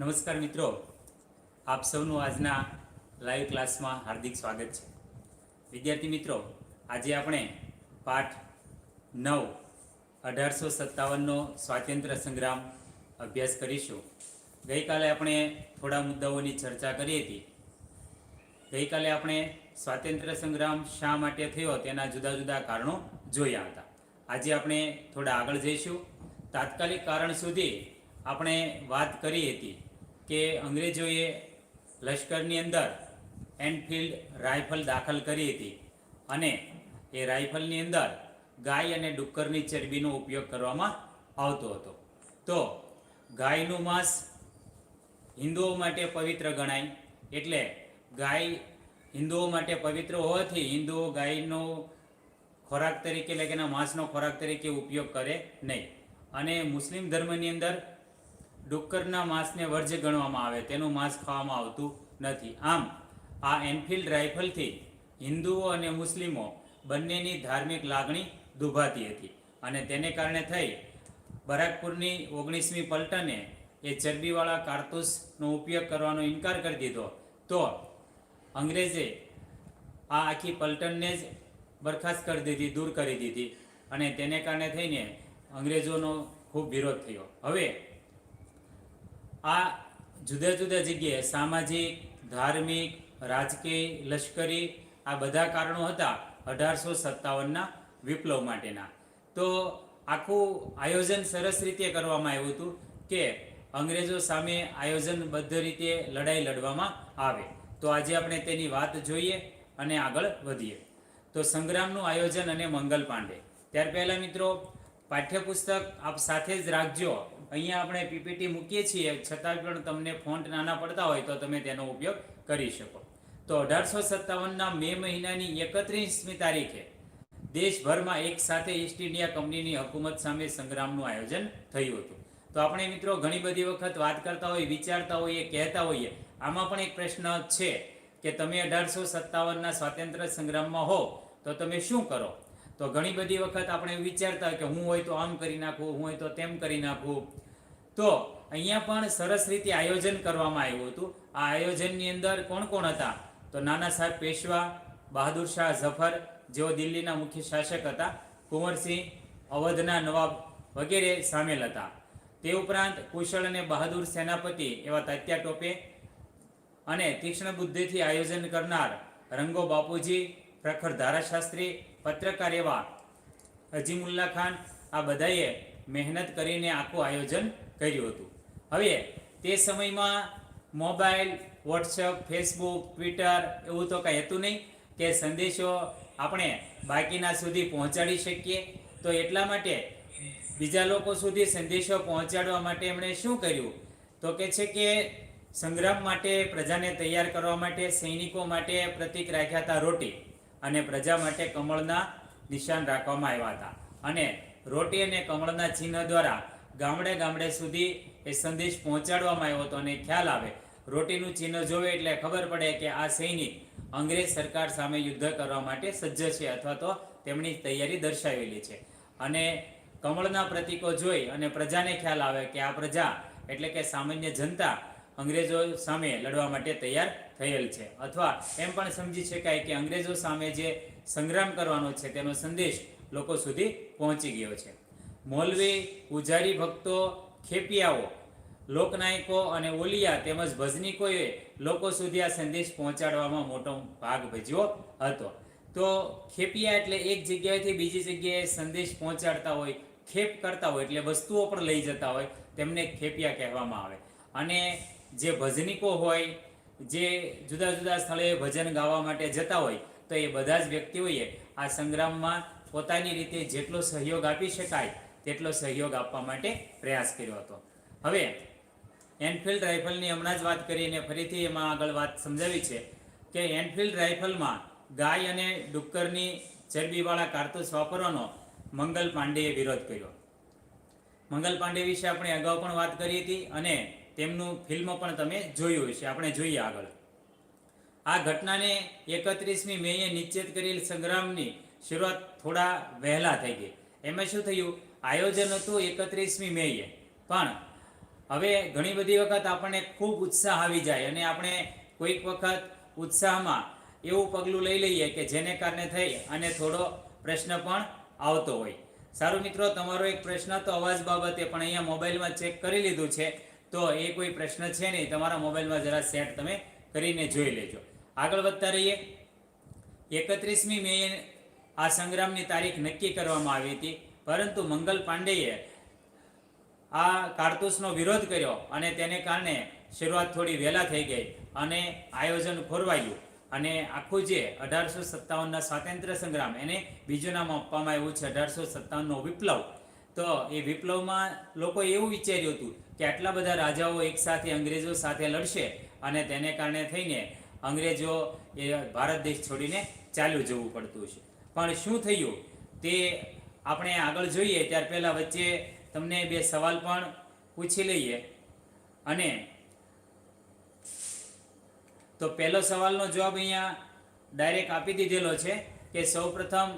નમસ્કાર મિત્રો. આપ સૌનું આજના લાઈવ ક્લાસમાં હાર્દિક સ્વાગત છે. વિદ્યાર્થી મિત્રો, આજે આપણે પાઠ નવ, અઢારસો સત્તાવનનો સ્વાતંત્ર્ય સંગ્રામ અભ્યાસ કરીશું. ગઈકાલે આપણે થોડા મુદ્દાઓની ચર્ચા કરી હતી. ગઈકાલે આપણે સ્વાતંત્ર્ય સંગ્રામ શા માટે થયો તેના જુદા જુદા કારણો જોયા હતા. આજે આપણે થોડા આગળ જઈશું. તાત્કાલિક કારણ સુધી આપણે વાત કરી હતી. કે અંગ્રેજોએ લશ્કરની અંદર એનફિલ્ડ રાઇફલ દાખલ કરી હતી અને એ રાઇફલની અંદર ગાય અને ડુક્કરની ચરબીનો ઉપયોગ કરવામાં આવતો હતો. તો ગાયનું માંસ હિન્દુઓ માટે પવિત્ર ગણાય એટલે ગાય હિન્દુઓ માટે પવિત્ર હોવાથી હિન્દુઓ ગાયનો ખોરાક તરીકે એટલે કે એના માંસનો ખોરાક તરીકે ઉપયોગ કરે નહીં. અને મુસ્લિમ ધર્મની અંદર ડુક્કરના માંસને વર્જ ગણવામાં આવે, તેનું માંસ ખાવામાં આવતું નથી. આમ, આ એનફિલ્ડ રાઇફલથી હિન્દુઓ અને મુસ્લિમો બંનેની ધાર્મિક લાગણી દુભાતી હતી અને તેને કારણે થઈ બરાકપુરની ઓગણીસમી પલટને એ ચરબીવાળા કારતૂસનો ઉપયોગ કરવાનો ઇનકાર કરી દીધો. તો અંગ્રેજે આ આખી પલટનને જ બરખાસ્ત કરી દીધી, દૂર કરી દીધી અને તેને કારણે થઈને અંગ્રેજોનો ખૂબ વિરોધ થયો. હવે આ જુદા જુદા જગ્યાએ સામાજિક, ધાર્મિક, રાજકીય, લશ્કરી આ બધા કારણો હતા અઢારસો સત્તાવનના વિપ્લવ માટેના. તો આખું આયોજન સરસ રીતે કરવામાં આવ્યું હતું કે અંગ્રેજો સામે આયોજનબદ્ધ રીતે લડાઈ લડવામાં આવે. તો આજે આપણે તેની વાત જોઈએ અને આગળ વધીએ. તો સંગ્રામનું આયોજન અને મંગલ પાંડે. ત્યાર પહેલાં મિત્રો, પાઠ્યપુસ્તક આપ સાથે જ રાખજો. અહીંયા આપણે પીપીટી મૂકીએ છીએ, છતાં પણ તમને ફોન્ટ નાના પડતા હોય તો તમે તેનો ઉપયોગ કરી શકો. તો અઢારસો સત્તાવનના મે મહિનાની એકત્રીસમી તારીખે દેશભરમાં એક સાથે ઈસ્ટ ઇન્ડિયા કંપનીની હકુમત સામે સંગ્રામનું આયોજન થયું હતું. તો આપણે મિત્રો ઘણી બધી વખત વાત કરતા હોઈએ, વિચારતા હોઈએ, કહેતા હોઈએ, આમાં પણ એક પ્રશ્ન છે કે તમે અઢારસો સત્તાવનના સ્વાતંત્ર્ય સંગ્રામમાં હો, તો તમે શું કરો? તો ઘણી બધી વખત આપણે વિચારતા કે હું હોય તો આમ કરી નાખું, હું હોય તો તેમ કરી નાખું. તો અહીંયા પણ સરસ રીતે આયોજન કરવામાં આવ્યું હતું. આ આયોજનની અંદર કોણ કોણ હતા? તો નાના સાહેબ પેશવા, બહાદુર શાહ ઝફર, જેઓ દિલ્હીના મુખ્ય શાસક હતા, કુંવરસિંહ, અવધના નવાબ વગેરે સામેલ હતા. તે ઉપરાંત કુશળ અને બહાદુર સેનાપતિ એવા તાત્યા ટોપે અને તીક્ષ્ણ બુદ્ધિથી આયોજન કરનાર રંગો બાપુજી, પ્રખર ધારાશાસ્ત્રી, પત્રકાર એવા અજીમુલ્લા ખાન, આ બધાએ મહેનત કરીને આખું આયોજન કર્યું હતું. હવે તે સમયમાં મોબાઈલ વોટ્સઅપ ફેસબુક, ટ્વિટર એવું તો કાંઈ હતું નહીં કે સંદેશો આપણે બાકીના સુધી પહોંચાડી શકીએ. તો એટલા માટે બીજા લોકો સુધી સંદેશો પહોંચાડવા માટે એમણે શું કર્યું? તો કે છે કે સંગ્રામ માટે, પ્રજાને તૈયાર કરવા માટે, સૈનિકો માટે પ્રતિક રાખ્યા હતા રોટી અને પ્રજા માટે કમળના નિશાન રાખવામાં આવ્યા હતા. અને રોટી અને કમળના ચિહ્ન દ્વારા ગામડે ગામડે સુધી એ સંદેશ પહોંચાડવામાં આવ્યો હતો અને ખ્યાલ આવે. રોટીનું ચિહ્ન જોવે એટલે ખબર પડે કે આ સૈનિક અંગ્રેજ સરકાર સામે યુદ્ધ કરવા માટે સજ્જ છે અથવા તો તેમની તૈયારી દર્શાવેલી છે. અને કમળના પ્રતીકો જોઈ અને પ્રજાને ખ્યાલ આવે કે આ પ્રજા એટલે કે સામાન્ય જનતા અંગ્રેજો સામે લડવા માટે તૈયાર થયેલ છે. અથવા એમ પણ સમજી શકાય કે અંગ્રેજો સામે જે સંગ્રામ કરવાનો છે તેનો સંદેશ લોકો સુધી પહોંચી ગયો છે. મૌલવી પૂજારી ભક્તો ખેપિયાઓ લોકનાયકો અને ઓલિયા તેમજ ભજનીકોએ લોકો સુધી આ સંદેશ પહોંચાડવામાં મોટો ભાગ ભજ્યો હતો. તો ખેપિયા એટલે એક જગ્યાએથી બીજી જગ્યાએ સંદેશ પહોંચાડતા હોય, ખેપ કરતા હોય એટલે વસ્તુઓ પણ લઈ જતા હોય તેમને ખેપિયા કહેવામાં આવે. અને જે ભજનીકો હોય, જે જુદા જુદા સ્થળે ભજન ગાવા માટે જતા હોય, તો એ બધા જ વ્યક્તિઓએ આ સંગ્રામમાં પોતાની રીતે જેટલો સહયોગ આપી શકાય તેટલો સહયોગ આપવા માટે પ્રયાસ કર્યો હતો. હવે એનફિલ્ડ રાઇફલની હમણાં જ વાત કરીને ફરીથી એમાં આગળ વાત સમજાવી છે કે એનફિલ્ડ રાઇફલમાં ગાય અને ડુક્કરની ચરબીવાળા કારતૂસ વાપરવાનો મંગલ પાંડેએ વિરોધ કર્યો. મંગલ પાંડે વિશે આપણે અગાઉ પણ વાત કરી હતી અને તેમનું ફિલ્મ પણ તમે જોયું હશે. આપણે જોઈએ આગળ. આ ઘટનાને એકત્રીસમી મેએ નિશ્ચિત કરેલ સંગ્રામની શરૂઆત થોડા વહેલા થઈ ગઈ. એમાં શું થયું? આયોજન હતું એકત્રીસમી મેએ. પણ હવે ઘણી બધી વખત આપણને ખૂબ ઉત્સાહ આવી જાય અને આપણે કોઈક વખત ઉત્સાહમાં એવું પગલું લઈ લઈએ કે જેને કારણે થઈ અને થોડો પ્રશ્ન પણ આવતો હોય. સારું મિત્રો, તમારો એક પ્રશ્ન તો અવાજ બાબતે પણ અહીંયા મોબાઈલમાં ચેક કરી લીધું છે, તો એ કોઈ પ્રશ્ન છે નહીં. તમારા મોબાઈલમાં જરા સેટ તમે કરીને જોઈ લેજો. આગળ વધતા રહીએ. એકત્રીસમી મે આ સંગ્રામની તારીખ નક્કી કરવામાં આવી હતી. પરંતુ મંગલ પાંડેએ આ કારતૂસનો વિરોધ કર્યો અને તેને કારણે શરૂઆત થોડી વહેલા થઈ ગઈ અને આયોજન ખોરવાયું. અને આખું જે અઢારસો સત્તાવનના સ્વાતંત્ર્ય સંગ્રામ, એને બીજું નામ આપવામાં આવ્યું છે અઢારસો સત્તાવનનો વિપ્લવ. તો એ વિપ્લવમાં લોકોએ એવું વિચાર્યું હતું કે આટલા બધા રાજાઓ એકસાથે અંગ્રેજો સાથે લડશે અને તેને કારણે થઈને અંગ્રેજો એ ભારત દેશ છોડીને ચાલ્યું જવું પડતું છે. પણ શું થયું? તે આપણે આગળ જોઈએ, ત્યાર પહેલાં વચ્ચે તમને બે સવાલ પણ પૂછી લઈએ. અને તો પહેલો સવાલનો જવાબ અહીંયા ડાયરેક્ટ આપી દીધેલો છે કે સૌપ્રથમ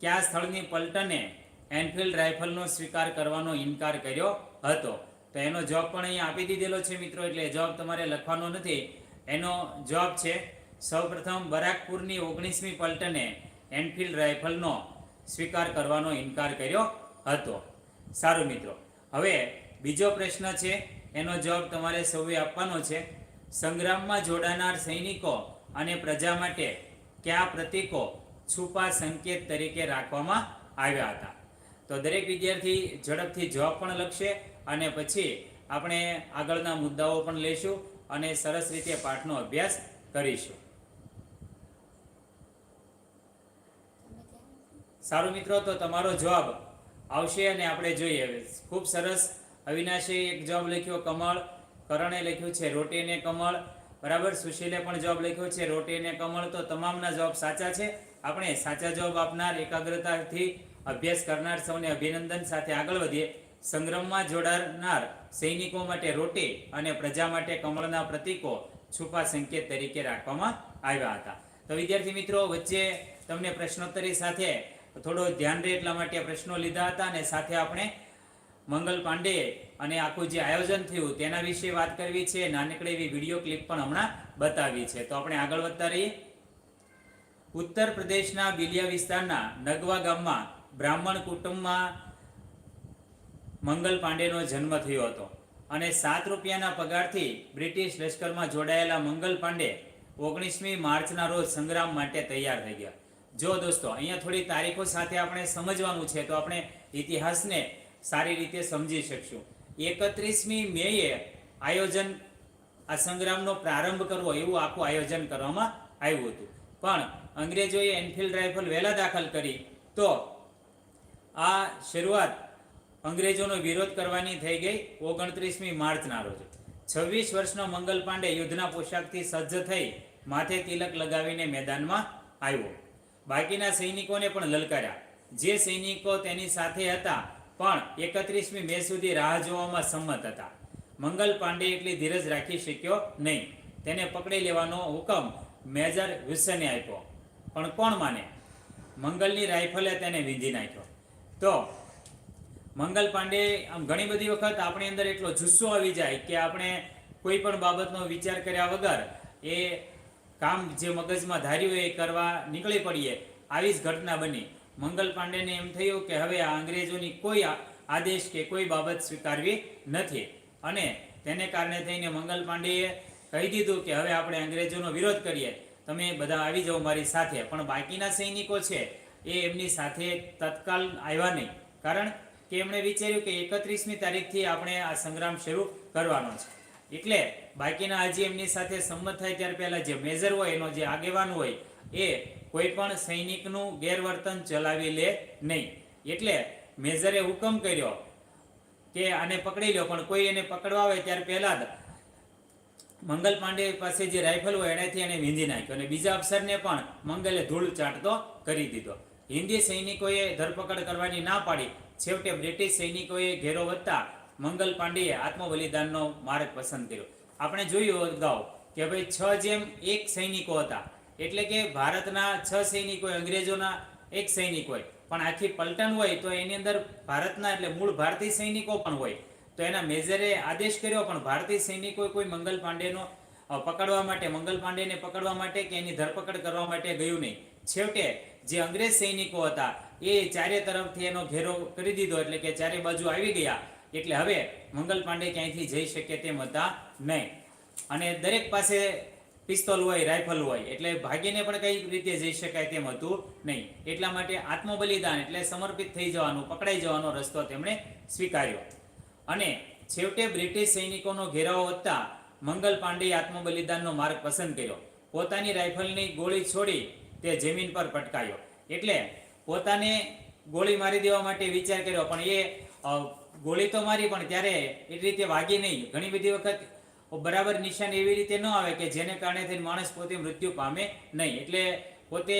કયા સ્થળની પલટને એનફિલ્ડ રાઇફલનો સ્વીકાર કરવાનો ઇનકાર કર્યો હતો? તો એનો જવાબ પણ અહીંયા આપી દીધેલો છે મિત્રો, એટલે જવાબ તમારે લખવાનો નથી. એનો જવાબ છે, સૌપ્રથમ બરાકપુરની ઓગણીસમી પલટને એનફિલ્ડ રાઇફલનો સ્વીકાર કરવાનો ઇનકાર કર્યો હતો. સારું મિત્રો, હવે બીજો પ્રશ્ન છે, એનો જવાબ તમારે સૌએ આપવાનો છે. સંગ્રામમાં જોડાનાર સૈનિકો અને પ્રજા માટે કયા પ્રતીકો છુપા સંકેત તરીકે રાખવામાં આવ્યા હતા? તો દરેક વિદ્યાર્થી ઝડપથી જવાબ પણ લખશે અને પછી આપણે આગળના મુદ્દાઓ પણ લઈશું અને સરસ રીતે પાઠનો અભ્યાસ કરીશું. સારું મિત્રો, તો તમારો જવાબ આવશે અને આપણે જોઈએ હવે. ખૂબ સરસ અવિનાશે એક જવાબ લખ્યો કમળ, કરણે લખ્યું છે રોટી ને કમળ. બરાબર, સુશીલે પણ જવાબ લખ્યો છે રોટી ને કમળ. તો તમામના જવાબ સાચા છે. આપણે સાચા જવાબ આપનાર, એકાગ્રતાથી અભ્યાસ કરનાર સૌને અભિનંદન. સાથે આગળ વધીએ. સંગ્રામમાં જોડાનાર સૈનિકો માટે રોટી અને પ્રજા માટે કમળના પ્રતીકો છુપા સંકેત તરીકે રાખવામાં આવ્યા હતા. તો વિદ્યાર્થી મિત્રો, વચ્ચે તમને પ્રશ્નોત્તરી સાથે થોડો ધ્યાન રહે એટલા માટે પ્રશ્નો લીધા હતા અને સાથે આપણે મંગલ પાંડે અને આખું જે આયોજન થયું તેના વિશે વાત કરવી છે. નાનકડી એવી વીડિયો ક્લિપ પણ હમણાં બતાવી છે. તો આપણે આગળ વધતા રહીએ. ઉત્તર પ્રદેશના બિલિયા વિસ્તારના નગવા ગામમાં બ્રાહ્મણ કુટુંબમાં મંગલ પાંડેનો જન્મ થયો હતો અને સાત રૂપિયાના પગારથી બ્રિટિશ લશ્કરમાં જોડાયેલા મંગલ પાંડે ઓગણીસમી માર્ચના રોજ સંગ્રામ માટે તૈયાર થઈ ગયા. જો દોસ્તો, અહીંયા થોડી તારીખો સાથે આપણે સમજવાનું છે, તો આપણે ઇતિહાસને સારી રીતે સમજી શકશું. એકત્રીસમી મેએ આયોજન, આ સંગ્રામનો પ્રારંભ કરવો, એવું આખું આયોજન કરવામાં આવ્યું હતું. પણ અંગ્રેજોએ એનફિલ્ડ રાઇફલ વહેલા દાખલ કરી, તો આ શરૂઆત અંગ્રેજોનો વિરોધ કરવાની થઈ ગઈ ઓગણત્રીસમી માર્ચના રોજ. છવ્વીસ વર્ષનો મંગલ પાંડે યુદ્ધના પોશાકથી સજ્જ થઈ માથે તિલક લગાવીને મેદાનમાં આવ્યો. બાકીના સૈનિકોને પણ લલકાર્યા. જે સૈનિકો તેની સાથે હતા, પણ એકત્રીસમી મે સુધી રાહ જોવામાં સંમત હતા. મંગલ પાંડે એટલી ધીરજ રાખી શક્યો નહીં. તેને પકડી લેવાનો હુકમ મેજર વિલ્સને આપ્યો. પણ કોણ માને? મંગલની રાઇફલે તેને વીંધી નાખ્યો. તો મંગલ પાંડે આમ ઘણી બધી વખત આપણી અંદર એટલો જુસ્સો આવી જાય કે આપણે કોઈ પણ બાબતનો વિચાર કર્યા વગર એ કામ જે મગજમાં ધાર્યું એ કરવા નીકળી પડીએ. આવી જ ઘટના બની. મંગલ પાંડેને એમ થયું કે હવે આ અંગ્રેજોની કોઈ આદેશ કે કોઈ બાબત સ્વીકારવી નથી. અને તેને કારણે થઈને મંગલ પાંડેએ કહી દીધું કે હવે આપણે અંગ્રેજોનો વિરોધ કરીએ. તમે બધા આવી જાઓ મારી સાથે, પણ બાકીના સૈનિકો છે એ એમની સાથે તત્કાલ આવ્યા નહીં. કારણ કે એમણે વિચાર્યું કે એકત્રીસમી તારીખથી આપણે આ સંગ્રામ શરૂ કરવાનો છે. એટલે બાકીના હજી એમની સાથે સંમત થાય ત્યારે પહેલા જે મેજર હોય, એનો જે આગેવાન હોય, એ કોઈ પણ સૈનિકનું ગેરવર્તન ચલાવી લે નહીં. એટલે મેજરે હુકમ કર્યો કે આને પકડી લો પણ કોઈ એને પકડવા આવે ત્યારે પહેલા જ મંગલ પાંડે પાસે જે રાઇફલ હોય, એનાથી એને વીંધી નાખ્યો અને બીજા અફસરને પણ મંગલે ધૂળ ચાટતો કરી દીધો. હિન્દી સૈનિકોએ ધરપકડ કરવાની ના પાડી. છેવટે બ્રિટિશ સૈનિકોએ ઘેરો વધતા મંગલ પાંડેએ આત્મબલિદાનનો માર્ગ પસંદ કર્યો. આપણે જોયું અગાઉ કે ભાઈ છ જેમ એક સૈનિકો હતા. એટલે કે ભારતના છ સૈનિકો, અંગ્રેજોના એક સૈનિક હોય. પણ આખી પલટન હોય તો એની અંદર ભારતના એટલે મૂળ ભારતીય સૈનિકો પણ હોય. તો એના મેજરે આદેશ કર્યો, પણ ભારતીય સૈનિકોએ કોઈ મંગલ પાંડેનો પકડવા માટે, મંગલ પાંડેને પકડવા માટે કે એની ધરપકડ કરવા માટે ગયું નહીં. છેવટે જે અંગ્રેજ સૈનિકો હતા, એ ચારે તરફથી એનો ઘેરો કરી દીધો. એટલે કે ચારે બાજુ આવી ગયા. એટલે હવે મંગલ પાંડે ક્યાંયથી જઈ શકે તેમ હતા નહીં. અને દરેક પાસે પિસ્તોલ હોય રાઇફલ હોય, એટલે ભાગીને પણ કઈ રીતે જઈ શકાય તેમ હતું નહીં. એટલા માટે આત્મબલિદાન એટલે સમર્પિત થઈ જવાનું, પકડાઈ જવાનો રસ્તો તેમણે સ્વીકાર્યો. અને છેવટે બ્રિટિશ સૈનિકોનો ઘેરાવો વધતા મંગલ પાંડે આત્મબલિદાનનો માર્ગ પસંદ કર્યો. પોતાની રાઇફલની ગોળી છોડી તે જમીન પર પટકાયો. એટલે પોતાને ગોળી મારી દેવા માટે વિચાર કર્યો, પણ એ ગોળી તો મારી, પણ ત્યારે એટલી રીતે વાગી નહીં. ઘણી બધી વખત બરાબર નિશાન એવી રીતે ન આવે કે જેને કારણે થઈને માણસ પોતે મૃત્યુ પામે નહીં. એટલે પોતે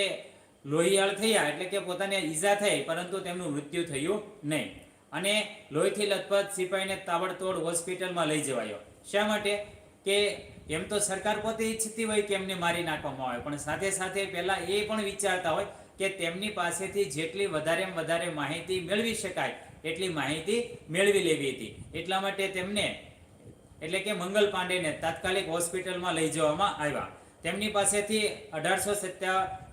લોહીયાળ થયા એટલે કે પોતાને ઈજા થઈ, પરંતુ તેમનું મૃત્યુ થયું નહીં. અને લોહીથી લથપથ સિપાહીને તાબડતોડ હોસ્પિટલમાં લઈ જવાયો. શા માટે? કે એમ તો સરકાર પોતે ઈચ્છતી હોય કે એમને મારી નાખવામાં આવે, પણ સાથે સાથે પહેલાં એ પણ વિચારતા હોય કે તેમની પાસેથી જેટલી વધારે વધારે માહિતી મેળવી શકાય એટલી માહિતી મેળવી લેવી હતી. એટલા માટે તેમને, એટલે કે મંગલ પાંડેને તાત્કાલિક હોસ્પિટલમાં લઈ જવામાં આવ્યા. તેમની પાસેથી અઢારસો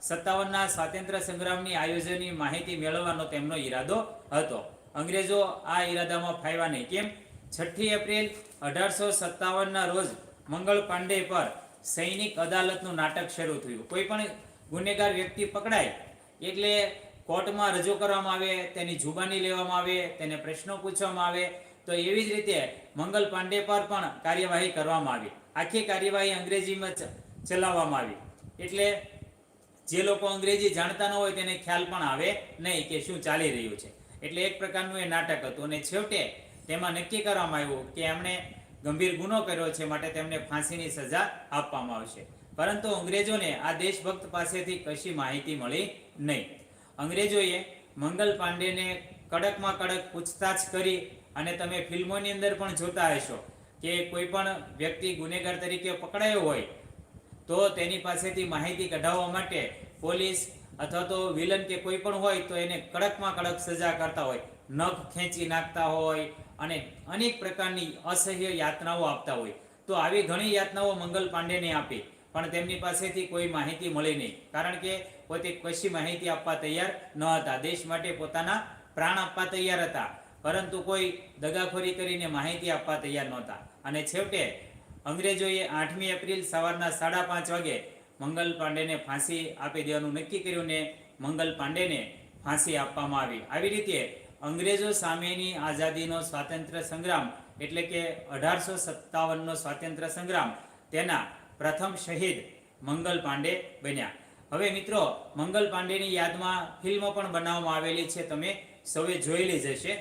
સત્તાવનના સ્વાતંત્ર્ય સંગ્રામની આયોજનની માહિતી મેળવવાનો તેમનો ઈરાદો હતો. અંગ્રેજો આ ઈરાદામાં ફાવ્યા નહીં. કેમ? છઠ્ઠી એપ્રિલ અઢારસો સત્તાવનના રોજ મંગળ પાંડે પર સૈનિક અદાલતનું નાટક શરૂ થયું. કોઈ પણ ગુનેગાર વ્યક્તિ પકડાય, એટલે કોર્ટમાં રજૂ કરવામાં આવે, તેની જુબાની લેવામાં આવે, તેને પ્રશ્નો પૂછવામાં આવે, તો એવી જ રીતે મંગલ પાંડે પર પણ કાર્યવાહી કરવામાં આવી. આખી કાર્યવાહી અંગ્રેજીમાં ચલાવવામાં આવી. એટલે જે લોકો અંગ્રેજી જાણતા ન હોય તેને ખ્યાલ પણ આવે નહીં કે શું ચાલી રહ્યું છે. એટલે એક પ્રકારનું એ નાટક હતું અને છેવટે તેમાં નક્કી કરવામાં આવ્યું કે એમણે ગંભીર ગુનો કર્યો છે માટે તેમને ફાંસીની સજા આપવામાં આવશે. પરંતુ અંગ્રેજોને આ દેશભક્ત પાસેથી કશી માહિતી મળી નહીં. અંગ્રેજોએ મંગલ પાંડેને કડકમાં કડક પૂછતાછ કરી અને તમે ફિલ્મોની અંદર પણ જોતા હશો કે કોઈ પણ વ્યક્તિ ગુનેગાર તરીકે પકડાયો હોય, તો તેની પાસેથી માહિતી કઢાવવા માટે પોલીસ અથવા તો વિલન કે કોઈ પણ હોય તો એને કડકમાં કડક સજા કરતા હોય, નખ ખેંચી નાખતા હોય અને અનેક પ્રકારની અસહ્ય યાતનાઓ આપતા હોય. તો આવી ઘણી યાતનાઓ મંગલ પાંડેને આપી, પણ તેમની પાસેથી કોઈ માહિતી મળી નહીં. કારણ કે પોતે કશી માહિતી આપવા તૈયાર ન હતા. દેશ માટે પોતાના પ્રાણ આપવા તૈયાર હતા. પરંતુ કોઈ દગાખોરી કરીને માહિતી આપવા તૈયાર નહોતા. અને છેવટે અંગ્રેજોએ આઠમી એપ્રિલ સવારના સાડા પાંચ વાગે મંગલ પાંડેને ફાંસી આપી દેવાનું નક્કી કર્યું ને મંગલ પાંડેને ફાંસી આપવામાં આવી. આવી રીતે અંગ્રેજો સામેની આઝાદીનો સ્વાતંત્ર્ય સંગ્રામ એટલે કે અઢારસો સત્તાવનનો સ્વાતંત્ર્ય સંગ્રામ તેના પ્રથમ શહીદ મંગલ પાંડે બન્યા. હવે મિત્રો, મંગલ પાંડેની યાદમાં ફિલ્મ પણ બનાવવામાં આવેલી છે, તમે સૌએ જોયેલી જ હશે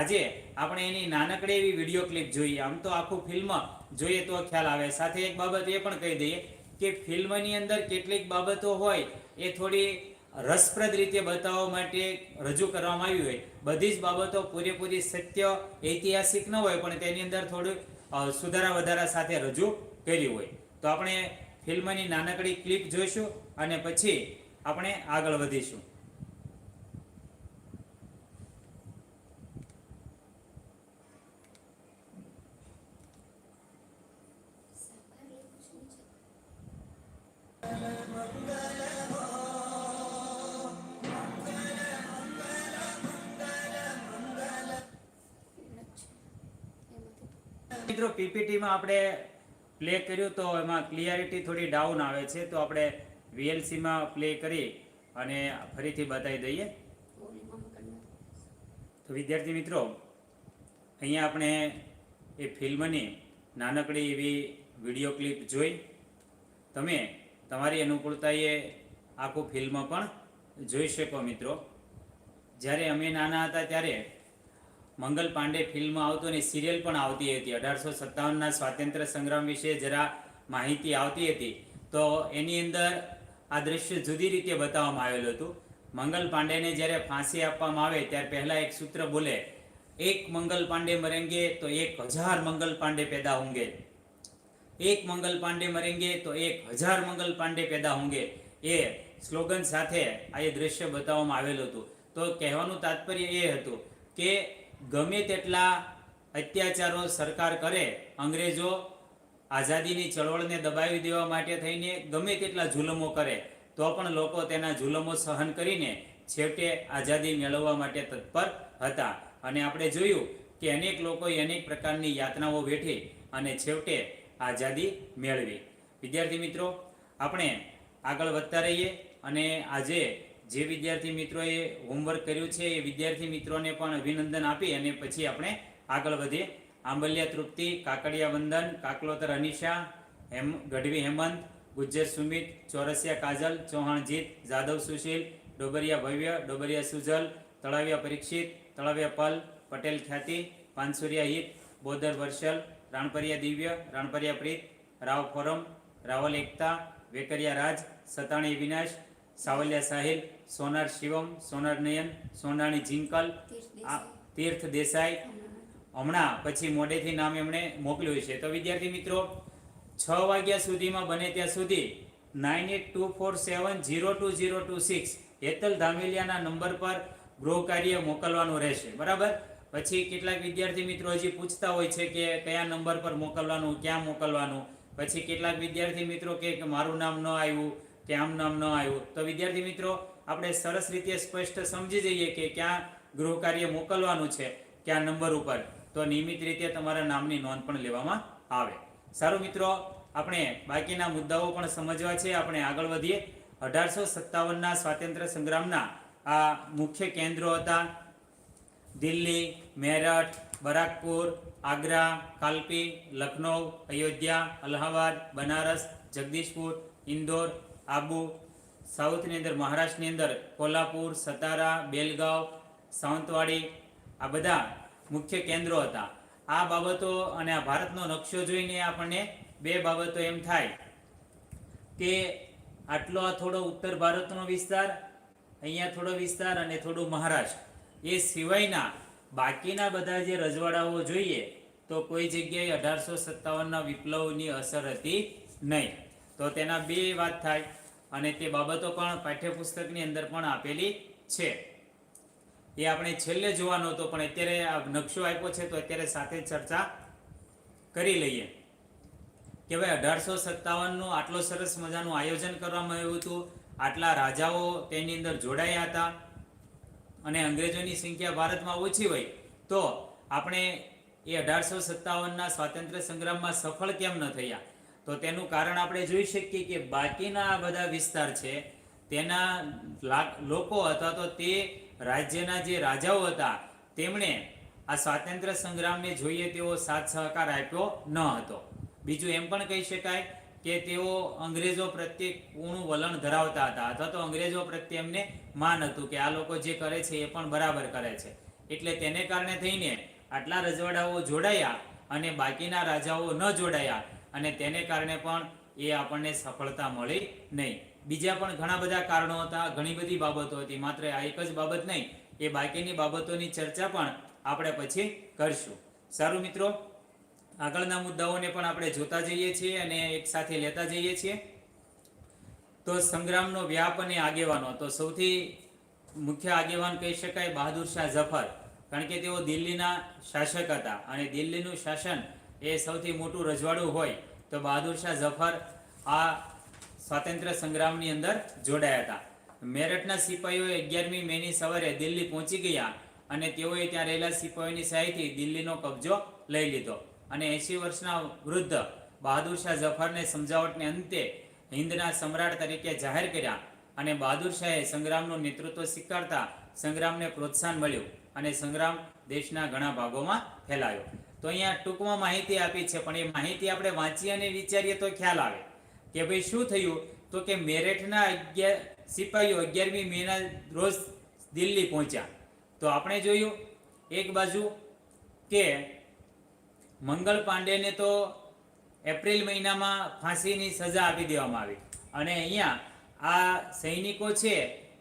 આજે આપણે એની નાનકડી એવી વીડિયો ક્લિપ જોઈએ. આમ તો આખું ફિલ્મ જોઈએ તો ખ્યાલ આવે. સાથે એક બાબત એ પણ કહી દઈએ કે ફિલ્મની અંદર કેટલીક બાબતો હોય એ થોડી રસપ્રદ રીતે બતાવવા માટે રજૂ કરવામાં આવી હોય. બધી જ બાબતો પૂરેપૂરી સત્ય, ઐતિહાસિક ન હોય, પણ તેની અંદર થોડું સુધારા વધારા સાથે રજૂ કર્યું હોય. તો આપણે ફિલ્મની નાનકડી ક્લિપ જોઈશું. અને પછી આપણે આગળ વધીશું. મિત્રો પીપીટીમાં આપણે પ્લે કર્યું તો એમાં ક્લિયરિટી થોડી ડાઉન આવે છે, તો આપણે વીએલસીમાં પ્લે કરી અને ફરીથી બતાવી દઈએ. તો વિદ્યાર્થી મિત્રો, અહીંયા આપણે એ ફિલ્મની નાનકડી એવી વીડિયો ક્લિપ જોઈ. તમે તમારી અનુકૂળતાએ આખું ફિલ્મ પણ જોઈ શકો મિત્રો. જ્યારે અમે નાના હતા ત્યારે મંગલ પાંડે ફિલ્મ આવતો અને સિરિયલ પણ આવતી હતી. અઢારસો સત્તાવનના સ્વાતંત્ર્ય સંગ્રામ વિશે જરા માહિતી આવતી હતી. તો એની અંદર આ દ્રશ્ય જુદી રીતે બતાવવામાં આવેલું હતું. મંગલ પાંડેને જ્યારે ફાંસી આપવામાં આવે ત્યારે પહેલાં એક સૂત્ર બોલે, એક મંગલ પાંડે મરેંગે તો એક હજાર મંગલ પાંડે પેદા હોંગે. એક મંગલ પાંડે મરેંગે તો એક હજાર મંગલ પાંડે પેદા હોંગે. એ સ્લોગન સાથે આ એ દ્રશ્ય બતાવવામાં આવેલું હતું. તો કહેવાનું તાત્પર્ય એ હતું કે ગમે તેટલા અત્યાચારો સરકાર કરે, અંગ્રેજો આઝાદીની ચળવળને દબાવી દેવા માટે થઈને ગમે તેટલા જુલમો કરે, તો પણ લોકો તેના જુલમો સહન કરીને છેવટે આઝાદી મેળવવા માટે તત્પર હતા. અને આપણે જોયું કે અનેક લોકોએ અનેક પ્રકારની યાતનાઓ વેઠી અને છેવટે આઝાદી મેળવી. વિદ્યાર્થી મિત્રો, આપણે આગળ વધતા રહીએ અને આજે જે વિદ્યાર્થી મિત્રોએ હોમવર્ક કર્યું છે, એ વિદ્યાર્થી મિત્રોને પણ અભિનંદન આપી અને પછી આપણે આગળ વધીએ. આંબલિયા તૃપ્તિ કાકડિયા વંદન કાકલોતર અનિશા હેમ ગઢવી હેમંત ગુજ્જર સુમિત ચોરસિયા કાજલ ચૌહાણ જીત જાદવ સુશીલ ડોબરિયા ભવ્ય ડોબરિયા સુજલ તળાવિયા પરીક્ષિત તળાવિયા પલ પટેલ ખ્યાતિ પાનસુરિયા હિત બોદર વર્ષલ રાણપરિયા દિવ્ય રાણપરિયા પ્રીત રાવ ફોરમ રાવલ એકતા વેકરિયા રાજ સતાણી વિનાશ સાવલિયા સાહિલ સોનાર શિવમ સોનાર નયન સોનાણી જિંકલ આ તીર્થ દેસાઈ હમણાં પછી મોડેથી નામ એમણે મોકલ્યું છે. તો વિદ્યાર્થી મિત્રો, છ વાગ્યા સુધીમાં બને ત્યાં સુધી nine eight two four seven zero two zero two six Hetal ધામેલિયાના number પર ગૃહ કાર્ય મોકલવાનું રહેશે. બરાબર? પછી કેટલાક વિદ્યાર્થી મિત્રો હજી પૂછતા હોય છે કે કયા નંબર પર મોકલવાનું, ક્યાં મોકલવાનું? પછી કેટલાક વિદ્યાર્થી મિત્રો કે મારું નામ ન આવ્યું, કે આમ નામ ન આવ્યું? તો વિદ્યાર્થી મિત્રો, આપણે સરસ રીતે સ્પષ્ટ સમજી જઈએ કે ક્યાં ગૃહ કાર્ય મોકલવાનું છે, ક્યાં નંબર ઉપર. તો નિયમિત રીતે તમારા નામની નોંધ પણ લેવામાં આવે. સારું મિત્રો, આપણે બાકીના મુદ્દાઓ પણ સમજવા છે. આપણે આગળ વધીએ. અઢારસો સત્તાવનના સ્વાતંત્ર્ય સંગ્રામના આ મુખ્ય કેન્દ્રો હતા. દિલ્હી, મેરઠ, બરાકપુર, આગ્રા, કાલપી, લખનૌ, અયોધ્યા, અલ્હાબાદ, બનારસ, જગદીશપુર, ઇન્દોર, આબુ, સાઉથની અંદર, મહારાષ્ટ્રની અંદર, કોલ્હાપુર, સતારા, બેલગાંવ, સાવંતવાડી, આ બધા મુખ્ય કેન્દ્રો હતા. આ બાબતો અને આ ભારતનો નકશો જોઈને આપણને બે બાબતો એમ થાય કે આટલો આ થોડો ઉત્તર ભારતનો વિસ્તાર, અહીંયા થોડો વિસ્તાર અને થોડું મહારાષ્ટ્ર. એ સિવાયના બાકીના બધા જે રજવાડાઓ જોઈએ તો કોઈ જગ્યાએ અઢારસો સત્તાવનના વિપ્લવની અસર હતી નહીં. તો તેના બે વાત થાય અને તે બાબતો પણ પાઠ્યપુસ્તકની અંદર પણ આપેલી છે. એ આપણે છેલ્લે જોવાનો હતો, પણ અત્યારે આ નકશો આપ્યો છે, તો અત્યારે સાથે ચર્ચા કરી લઈએ. કે ભાઈ અઢારસો સત્તાવનનું આટલો સરસ મજાનું આયોજન કરવામાં આવ્યું હતું. આટલા રાજાઓ તેની અંદર જોડાયા હતા. અને અંગ્રેજોની સંખ્યા ભારતમાં ઓછી હોય. તો આપણે એ અઢારસો સત્તાવનના સ્વાતંત્ર્ય સંગ્રામમાં સફળ કેમ ન થયા? તો તેનું કારણ આપણે જોઈ શકીએ કે બાકીના બધા વિસ્તાર છે, તેના લોકો અથવા તો તે રાજ્યના જે રાજાઓ હતા, તેમણે આ સ્વાતંત્ર્ય સંગ્રામને જોઈએ તેવો સાથ સહકાર આપ્યો ન હતો. બીજું એમ પણ કહી શકાય કે તેઓ અંગ્રેજો પ્રત્યે પૂર્ણ વલણ ધરાવતા હતા અથવા તો અંગ્રેજો પ્રત્યે એમને માન હતું કે આ લોકો જે કરે છે એ પણ બરાબર કરે છે. એટલે તેને કારણે થઈને આટલા રજવાડાઓ જોડાયા અને બાકીના રાજાઓ ન જોડાયા અને તેને કારણે પણ એ આપણને સફળતા મળી નહીં. બીજા પણ ઘણા બધા કારણો હતા, ઘણી બધી બાબતો હતી. માત્ર આ એક જ બાબત નહીં, એ બાકીની બાબતોની ચર્ચા પણ આપણે પછી કરશું. સારું મિત્રો, આગળના મુદ્દાઓને પણ આપણે જોતા જઈએ છીએ અને એક સાથે લેતા જઈએ છીએ. તો સંગ્રામનો વ્યાપ અને આગેવાનો. તો સૌથી મુખ્ય આગેવાન કહી શકાય બહાદુર શાહ ઝફર, કારણ કે તેઓ દિલ્હીના શાસક હતા અને દિલ્હીનું શાસન એ સૌથી મોટું રજવાડું હોય તો બહાદુર શાહ ઝફર આ સ્વાતંત્ર્ય સંગ્રામની અંદર જોડાયા હતા. મેરઠના સિપાહીઓ અગિયારમી મેની સવારે દિલ્હી પહોંચી ગયા અને તેઓએ ત્યાં રહેલા સિપાહીઓની સહાયથી દિલ્હીનો કબજો લઈ લીધો અને એંશી વર્ષના વૃદ્ધ બહાદુર શાહ ઝફરને સમજાવટને અંતે હિન્દના સમ્રાટ તરીકે જાહેર કર્યા અને બહાદુર શાહે સંગ્રામનું નેતૃત્વ સ્વીકારતા સંગ્રામને પ્રોત્સાહન મળ્યું અને સંગ્રામ દેશના ઘણા ભાગોમાં ફેલાયો. તો અહીંયા ટૂંકમાં માહિતી આપી છે, પણ એ માહિતી આપણે વાંચી અને વિચારીએ તો ખ્યાલ આવે. કે ભાઈ શું થયું? તો કે મેરઠના અગિયાર સિપાહીઓ અગિયારમી મેના રોજ દિલ્હી પહોંચ્યા. તો આપણે જોયું, એક બાજુ કે મંગલ પાંડેને તો એપ્રિલ મહિનામાં ફાંસીની સજા આપી દેવામાં આવી. અને અહીંયા આ સૈનિકો છે,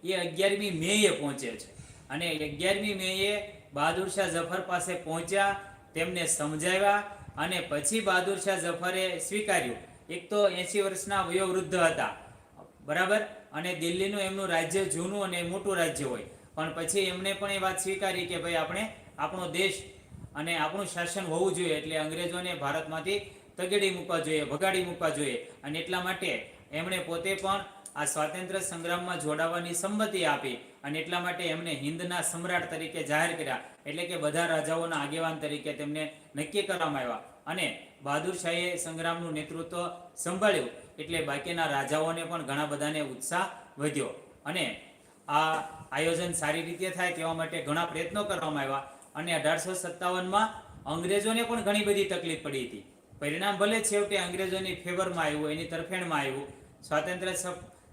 એ અગિયારમી મેએ પહોંચે છે. અને અગિયારમી મેએ બહાદુર શાહ ઝફર પાસે પહોંચ્યા, તેમને સમજાવ્યા અને પછી બહાદુર શાહ ઝફરે સ્વીકાર્યું. એક તો એસી વર્ષના વયોવૃદ્ધ હતા. બરાબર? અને દિલ્હીનું એમનું રાજ્ય જૂનું અને મોટું રાજ્ય હોય. પણ પછી એમણે પણ એ વાત સ્વીકારી કે ભાઈ આપણે આપણો દેશ અને આપણું શાસન હોવું જોઈએ એટલે અંગ્રેજોને ભારતમાંથી તગેડી મૂકવા જોઈએ, ભગાડી મૂકવા જોઈએ. અને એટલા માટે એમણે પોતે પણ આ સ્વાતંત્ર્ય સંગ્રામમાં જોડાવાની સંમતિ આપી અને એટલા માટે એમને હિન્દના સમ્રાટ તરીકે જાહેર કર્યા. એટલે કે બધા રાજાઓના આગેવાન તરીકે તેમને નક્કી કરવામાં આવ્યા. અને બહાદુર શાહીએ સંગ્રામનું નેતૃત્વ સંભાળ્યું. એટલે બાકીના રાજાઓને પણ ઘણા બધાને ઉત્સાહ વધ્યો. અને આ આયોજન સારી રીતે થાય તેવા માટે ઘણા પ્રયત્નો કરવામાં આવ્યા. અને અઢારસો સત્તાવનમાં અંગ્રેજોને પણ ઘણી બધી તકલીફ પડી હતી. પરિણામ ભલે છેવટે અંગ્રેજોની ફેવરમાં આવ્યું, એની તરફેણમાં આવ્યું. સ્વાતંત્ર્ય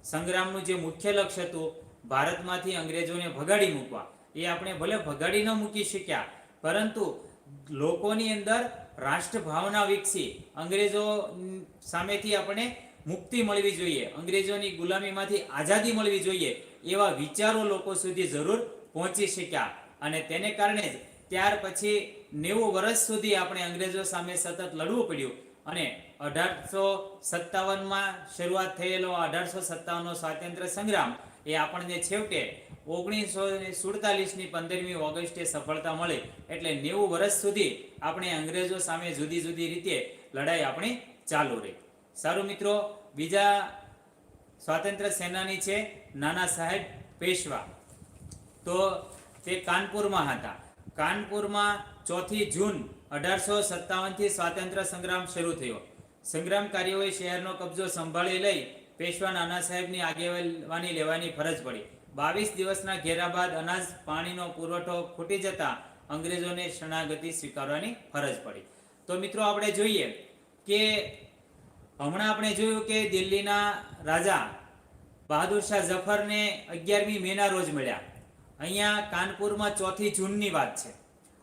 સંગ્રામનું જે મુખ્ય લક્ષ્ય હતું, ભારતમાંથી અંગ્રેજોને ભગાડી મૂકવા. એ આપણે ભલે ભગાડી ન મૂકી શક્યા, પરંતુ લોકોની અંદર રાષ્ટ્ર ભાવના વિકસી અંગ્રેજો સામેથી આપણે મુક્તિ મળવી જોઈએ, અંગ્રેજોની ગુલામીમાંથી આઝાદી મળવી જોઈએ એવા વિચારો લોકો સુધી જરૂર પહોંચી શક્યા. અને તેને કારણે જ ત્યાર પછી નેવું વર્ષ સુધી આપણે અંગ્રેજો સામે સતત લડવું પડ્યું. અને અઢારસો સત્તાવનમાં શરૂઆત થયેલો અઢારસો સત્તાવનનો સ્વાતંત્ર્ય સંગ્રામ એ આપણને છેવટે ઓગણીસો સુડતાલીસની પંદરમી ઓગસ્ટે સફળતા મળી. એટલે નેવું વર્ષ સુધી આપણે અંગ્રેજો સામે જુદી જુદી રીતે લડાઈ આપણી ચાલુ રહી. સારું મિત્રો, બીજા સ્વાતંત્ર્ય સેનાની છે નાના સાહેબ પેશવા. તો તે કાનપુરમાં હતા. કાનપુરમાં ચોથી જૂન અઢારસો સત્તાવનથી સ્વાતંત્ર્ય સંગ્રામ શરૂ થયો. સંગ્રામકારીઓએ શહેરનો કબજો સંભાળી લઈ પેશવા નાના સાહેબની આગેવાની લેવાની ફરજ પડી. બાવીસ દિવસના ઘેરા બાદ અનાજ, પાણીનો પુરવઠો ખૂટી જતા અંગ્રેજોને શરણાગતિ સ્વીકારવાની ફરજ પડી. તો મિત્રો આપણે જોઈએ કે હમણાં આપણે જોયું કે દિલ્હીના રાજા બહાદુર શાહ જફરને અગિયારમી મેના રોજ મળ્યા. અહીંયા કાનપુરમાં ચોથી જૂનની વાત છે.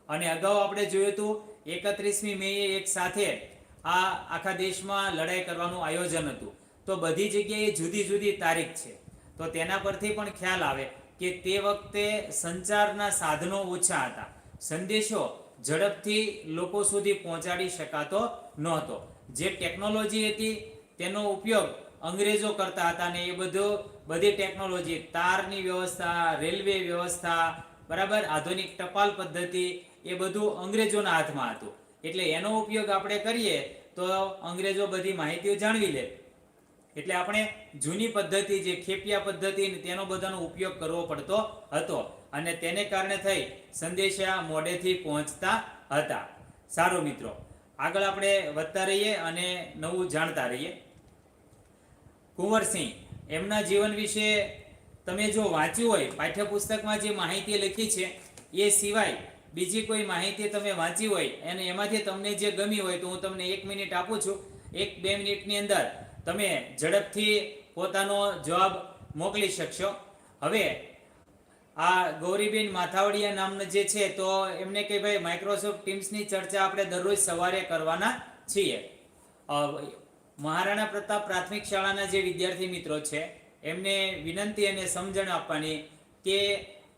અને અગાઉ આપણે જોયું હતું, એકત્રીસમી મેએ એક સાથે આ આખા દેશમાં લડાઈ કરવાનું આયોજન હતું. તો બધી જગ્યાએ જુદી જુદી તારીખ છે. તો તેના પરથી પણ ખ્યાલ આવે કે તે વખતે સંચારના સાધનો ઓછા હતા. સંદેશો ઝડપથી લોકો સુધી પહોંચાડી શકાતો નહોતો. જે ટેકનોલોજી હતી તેનો ઉપયોગ અંગ્રેજો કરતા હતા ને એ બધો બધી ટેકનોલોજી, તારની વ્યવસ્થા, રેલવે વ્યવસ્થા, બરાબર, આધુનિક ટપાલ પદ્ધતિ એ બધું અંગ્રેજોના હાથમાં હતું. એટલે એનો ઉપયોગ આપણે કરીએ તો અંગ્રેજો બધી માહિતીઓ જાણવી લે. એટલે આપણે જૂની પદ્ધતિ જે ખેપિયા પદ્ધતિ તેનો બધાનો ઉપયોગ કરવો પડતો હતો અને તેને કારણે થઈ સંદેશા મોડેથી પહોંચતા હતા. સારું મિત્રો, આગળ આપણે વધતા રહીએ અને નવું જાણતા રહીએ. કુંવરસિંહ એમના જીવન વિશે તમે જો વાંચ્યું હોય, પાઠ્યપુસ્તકમાં જે માહિતી લખી છે, એ સિવાય બીજી કોઈ માહિતી તમે વાંચી હોય અને એમાંથી તમને જે ગમી હોય તો હું તમને એક મિનિટ આપું છું. એક બે મિનિટની અંદર તમે ઝડપથી પોતાનો જવાબ મોકલી શકશો. હવે આ ગૌરીબેન માથાવડિયા નામના જે છે તો એમને કે ભાઈ માઇક્રોસોફ્ટ ટીમ્સની ચર્ચા આપણે દરરોજ સવારે કરવાના છીએ. મહારાણા પ્રતાપ પ્રાથમિક શાળાના જે વિદ્યાર્થી મિત્રો છે, એમને વિનંતી અને સમજણ આપવાની કે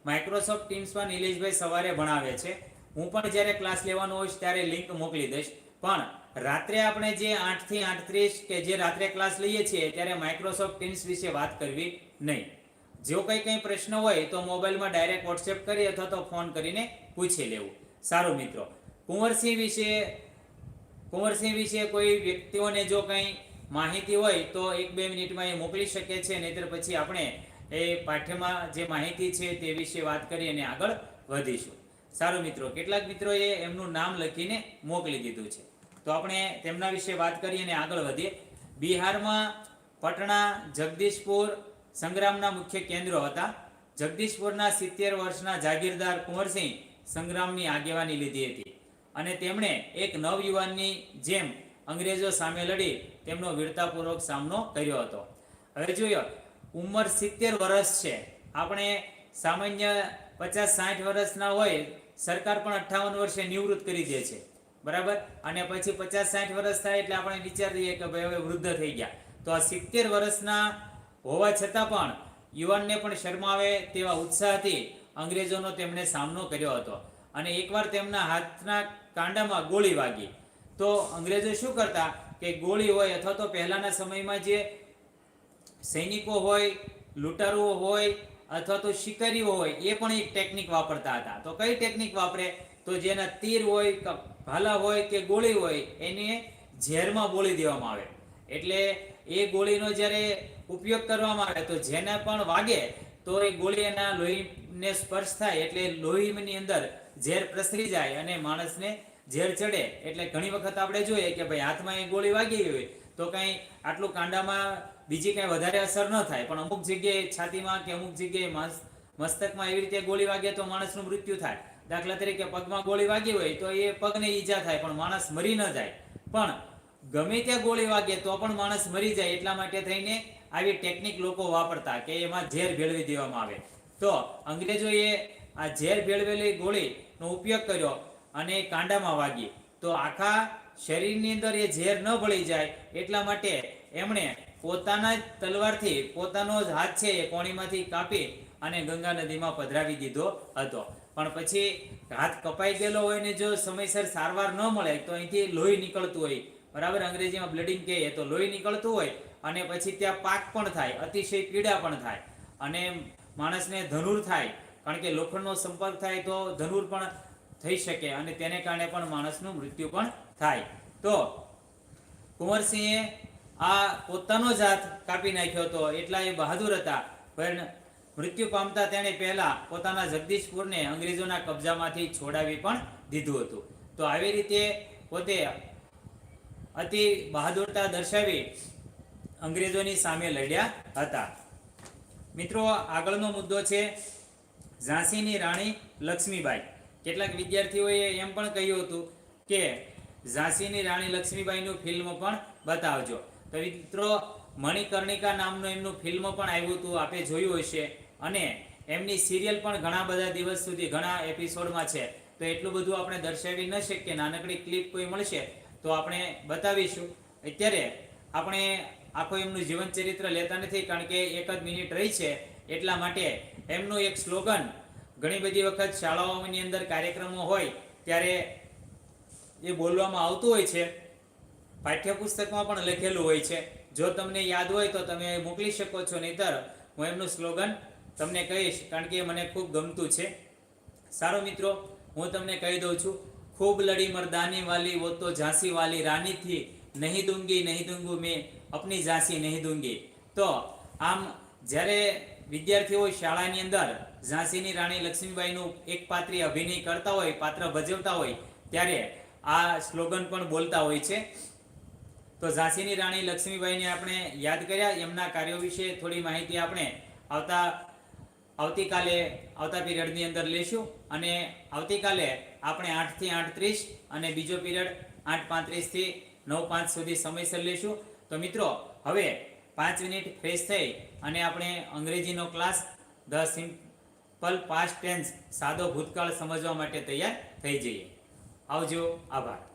માઇક્રોસોફ્ટ ટીમ્સમાં નિલેશભાઈ સવારે ભણાવે છે. હું પણ જ્યારે ક્લાસ લેવાનો હોઈશ ત્યારે લિંક મોકલી દઈશ. પણ રાત્રે આપણે જે આઠથી આઠત્રીસ કે જે રાત્રે ક્લાસ લઈએ છીએ, ત્યારે માઇક્રોસોફ્ટ ટીમ્સ વિશે વાત કરવી નહીં. જો કંઈ કંઈ પ્રશ્ન હોય, તો મોબાઈલમાં ડાયરેક્ટ વોટ્સએપ કરી અથવા તો ફોન કરીને પૂછી લેવું. સારું મિત્રો. કુંવરસિંહ વિશે કુંવરસિંહ વિશે કોઈ વ્યક્તિઓને જો કંઈ માહિતી હોય, તો એક બે મિનિટમાં એ મોકલી શકે છે, નહીતર પછી આપણે એ પાઠ્યમાં જે માહિતી છે તે વિશે વાત કરી અને આગળ વધીશું. સારું મિત્રો. કેટલાક મિત્રોએ એમનું નામ લખીને મોકલી દીધું છે. તો આપણે તેમના વિશે વાત કરી અને આગળ વધીએ. બિહારમાં પટણા, જગદીશપુર સંગ્રામના મુખ્ય કેન્દ્રો હતા. જગદીશપુરના સિત્તેર વર્ષના જાગીરદાર કુંવરસિંહ સંગ્રામની આગેવાની લીધી હતી. અને તેમણે એક નવયુવાનની જેમ અંગ્રેજો સામે લડી તેમનો વીરતાપૂર્વક સામનો કર્યો હતો. હવે જોયો ઉંમર સિત્તેર વર્ષ છે. આપણે સામાન્ય પચાસ સાઠ વર્ષના હોય, સરકાર પણ અઠ્ઠાવન વર્ષે નિવૃત્ત કરી દે છે. બરાબર? અને પછી પચાસ સાઠ વર્ષ થાય એટલે આપણે વિચારીએ કે ભાઈ હવે વૃદ્ધ થઈ ગયા. તો આ સિત્તેર વર્ષના હોવા છતાં પણ યુવાનને પણ શરમાવે તેવા ઉત્સાહથી અંગ્રેજોનો તેમણે સામનો કર્યો હતો. અને એકવાર તેમના હાથના કાંડામાં ગોળી વાગી. તો અંગ્રેજો શું કરતા કે ગોળી હોય અથવા તો પહેલાના સમયમાં જે સૈનિકો હોય, લૂંટારુઓ હોય અથવા તો શિકારીઓ હોય, એ પણ એક ટેકનિક વાપરતા હતા. તો કઈ ટેકનિક વાપરે? તો જેના તીર હોય ભાલા હોય કે ગોળી હોય, એને ઝેરમાં બોળી દેવામાં આવે. એટલે એ ગોળીનો જ્યારે ઉપયોગ કરવામાં આવે, તો જેને પણ વાગે, તો એ ગોળી એના લોહીને સ્પર્શ થાય, એટલે લોહીની અંદર ઝેર પ્રસરી જાય અને માણસને ઝેર ચડે. એટલે ઘણી વખત આપણે જોઈએ કે ભાઈ હાથમાં એ ગોળી વાગી હોય, તો કંઈ આટલું કાંડામાં બીજી કંઈ વધારે અસર ન થાય. પણ અમુક જગ્યાએ છાતીમાં કે અમુક જગ્યાએ મસ્તકમાં એવી રીતે ગોળી વાગે તો માણસનું મૃત્યુ થાય. દાખલા તરીકે પગમાં ગોળી વાગી હોય તો એ પગને ઈજા થાય, પણ માણસ મરી ન જાય. પણ ગમે ત્યાં ગોળી વાગે તો પણ માણસ મરી જાય એટલા માટે થઈને આવી ટેકનિક લોકો વાપરતા કે એમાં ઝેર ભેળવી દેવામાં આવે. તો અંગ્રેજોએ આ ઝેર ભેળવેલી ગોળીનો ઉપયોગ કર્યો અને કાંડામાં વાગી. તો આખા શરીરની અંદર એ ઝેર ન ભળી જાય એટલા માટે એમણે પોતાના જ તલવારથી પોતાનો જ હાથ છે એ કોણીમાંથી કાપી અને ગંગા નદીમાં પધરાવી દીધો હતો. પણ પછી હાથ કપાઈ ગયેલો હોય ને જો સમયસર સારવાર ન મળે, તો અહીંથી લોહી નીકળતું હોય. બરાબર? અંગ્રેજીમાં બ્લડિંગ કહે તો લોહી નીકળતું હોય અને પછી ત્યાં પાક પણ થાય, અતિશય પીડા પણ થાય અને માણસને ધનુર થાય. કારણ કે લોખંડનો સંપર્ક થાય તો ધનુર પણ થઈ શકે અને તેને કારણે પણ માણસનું મૃત્યુ પણ થાય. તો કુંવરસિંહે આ પોતાનો જ હાથ કાપી નાખ્યો હતો, એટલા એ બહાદુર હતા. પણ મૃત્યુ પામતા તેણે પહેલા પોતાના જગદીશપુરને અંગ્રેજોના કબજામાંથી છોડાવી પણ દીધું હતું. તો આવી રીતે પોતે અતિ બહાદુરતા દર્શાવી અંગ્રેજોની સામે લડ્યા હતા. મિત્રો, આગળનો મુદ્દો છે ઝાંસીની રાણી લક્ષ્મીબાઈ. કેટલાક વિદ્યાર્થીઓએ એમ પણ કહ્યું હતું કે ઝાંસીની રાણી લક્ષ્મીબાઈનું ફિલ્મ પણ બતાવજો. તો મિત્રો, મણિકર્ણિકા નામનું એમનું ફિલ્મ પણ આવ્યું હતું, આપે જોયું હશે. અને એમની સિરિયલ પણ ઘણા બધા દિવસ સુધી ઘણા એપિસોડમાં છે. તો એટલું બધું આપણે દર્શાવી ન શકીએ, નાનકડી ક્લિપ કોઈ મળશે તો આપણે બતાવીશું. અત્યારે આપણે આખું એમનું જીવન ચરિત્ર લેતા નથી કારણ કે એક જ મિનિટ રહી છે. એટલા માટે એમનું એક સ્લોગન ઘણી બધી વખત શાળાઓની અંદર કાર્યક્રમો હોય ત્યારે એ બોલવામાં આવતું હોય છે. પાઠ્યપુસ્તકમાં પણ લખેલું હોય છે. જો તમને યાદ હોય તો તમે મોકલી શકો છો, નહીતર હું એમનું સ્લોગન તમને કહીશ, કારણ કે મને ખૂબ ગમતું છે. સારો મિત્રો, હું તમને કહી દઉં છું, ખૂબ લડી મરદાની વાલી, વો તો ઝાંસી વાલી રાનીથી નહીં દૂંગી, નહીં દૂંગું મેં અપની ઝાંસી નહીં દૂંગી. તો આમ જ્યારે વિદ્યાર્થીઓ શાળાની અંદર ઝાંસીની રાણી લક્ષ્મીબાઈનું એક પાત્રી અભિનય કરતા હોય, પાત્ર ભજવતા હોય, ત્યારે આ સ્લોગન પણ બોલતા હોય છે. તો ઝાંસીની રાણી લક્ષ્મીબાઈને આપણે યાદ કર્યા, એમના કાર્યો વિશે થોડી માહિતી આપણે આવતા આવતીકાલે આવતા પીરિયડની અંદર લેશું અને આવતીકાલે આપણે આઠથી આઠ ત્રીસ અને બીજો પીરિયડ આઠ પાંત્રીસથી નવ પાંચ સુધી સમયસર લેશું. તો મિત્રો, હવે પાંચ મિનિટ ફ્રેશ થઈ અને આપણે અંગ્રેજીનો class the simple past tense સાદો ભૂતકાળ સમજવા માટે તૈયાર થઈ જઈએ. આવજો, આભાર.